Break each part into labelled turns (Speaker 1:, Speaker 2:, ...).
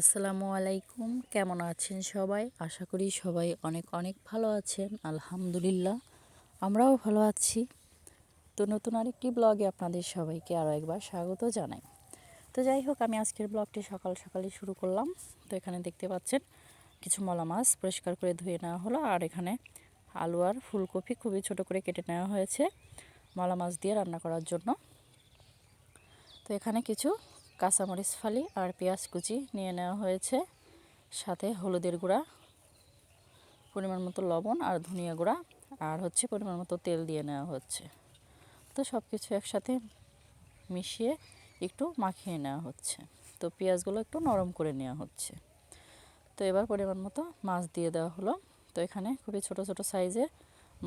Speaker 1: আসসালামু আলাইকুম। কেমন আছেন সবাই? আশা করি সবাই অনেক অনেক ভালো আছেন। আলহামদুলিল্লাহ, আমরাও ভালো আছি। তো নতুন আরেকটি ব্লগে আপনাদের সবাইকে আরও একবার স্বাগত জানাই। তো যাই হোক, আমি আজকের ব্লগটি সকাল সকালে শুরু করলাম। তো এখানে দেখতে পাচ্ছেন, কিছু মলা মাছ পরিষ্কার করে ধুয়ে নেওয়া হলো। আর এখানে আলু আর ফুলকপি খুবই ছোট করে কেটে নেওয়া হয়েছে মলা মাছ দিয়ে রান্না করার জন্য। তো এখানে কিছু কাঁচামরিচ ফালি আর পেঁয়াজ কুচি নিয়ে নেওয়া হয়েছে। সাথে হলুদের গুঁড়া, পরিমাণ মতো লবণ আর ধনিয়া গুঁড়া আর হচ্ছে পরিমাণ মতো তেল দিয়ে নেওয়া হচ্ছে। তো সব কিছু একসাথে মিশিয়ে একটু মাখিয়ে নেওয়া হচ্ছে। তো পেঁয়াজগুলো একটু নরম করে নেওয়া হচ্ছে। তো এবার পরিমাণ মতো মাছ দিয়ে দেওয়া হলো। তো এখানে খুবই ছোট ছোট সাইজের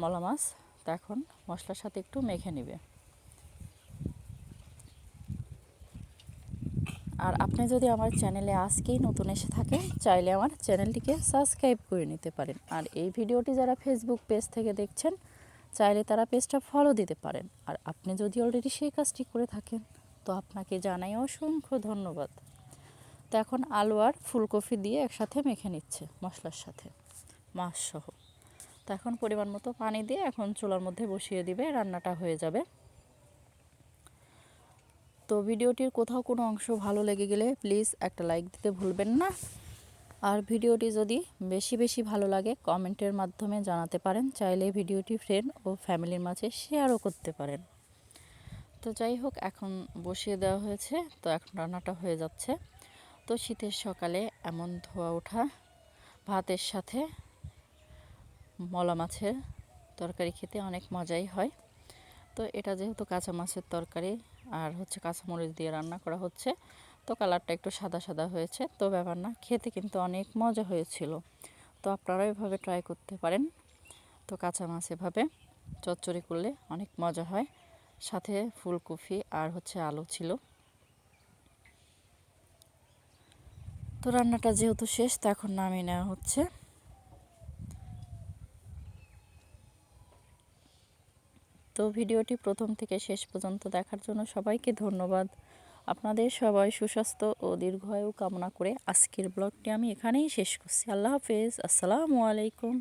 Speaker 1: মলা মাছ। তো এখন মশলার সাথে একটু মেখে নেবে। আর আপনি যদি আমার চ্যানেলে আজকেই নতুন এসে থাকেন, চাইলে আমার চ্যানেলটিকে সাবস্ক্রাইব করে নিতে পারেন। আর এই ভিডিওটি যারা ফেসবুক পেজ থেকে দেখছেন, চাইলে তারা পেজটা ফলো দিতে পারেন। আর আপনি যদি অলরেডি সেই কাজটি করে থাকেন, তো আপনাকে জানাই অসংখ্য ধন্যবাদ। তো এখন আলু আর ফুলকপি দিয়ে একসাথে মেখে নিচ্ছে মশলার সাথে মাছ সহ তো এখন পরিমাণ মতো পানি দিয়ে এখন চুলার মধ্যে বসিয়ে দিবে, রান্নাটা হয়ে যাবে। তো ভিডিওটির কোথাও কোনো অংশ ভালো লেগে গেলে প্লিজ একটা লাইক দিতে ভুলবেন না। আর ভিডিওটি যদি বেশি বেশি ভালো লাগে, কমেন্টের মাধ্যমে জানাতে পারেন। চাইলে ভিডিওটি ফ্রেন্ড ও ফ্যামিলির মাঝে শেয়ারও করতে পারেন। তো যাই হোক, এখন বসিয়ে দেওয়া হয়েছে। তো এখন রান্নাটা হয়ে যাচ্ছে। তো শীতের সকালে এমন ধোয়া ওঠা, ভাতের সাথে মলা মাছের তরকারি খেতে অনেক মজাই হয়। তো এটা যেহেতু কাঁচা মাছের তরকারি আর হচ্ছে কাঁচামরিচ দিয়ে রান্না করা হচ্ছে, তো কালারটা একটু সাদা সাদা হয়েছে। তো ব্যাপার না, খেতে কিন্তু অনেক মজা হয়েছিল। তো আপনারা এভাবে ট্রাই করতে পারেন। তো কাঁচা মাছ এভাবে চচ্চড়ি করলে অনেক মজা হয়। সাথে ফুলকপি আর হচ্ছে আলু ছিল। তো রান্নাটা যেহেতু শেষ, তো এখন নামিয়ে নেওয়া হচ্ছে। তো ভিডিওটি প্রথম থেকে শেষ পর্যন্ত দেখার জন্য সবাইকে ধন্যবাদ। আপনাদের সবাই সুস্বাস্থ্য ও দীর্ঘায়ু কামনা করে আজকের ব্লগটি আমি এখানেই শেষ করছি। আল্লাহ হাফেজ। আসসালামু আলাইকুম।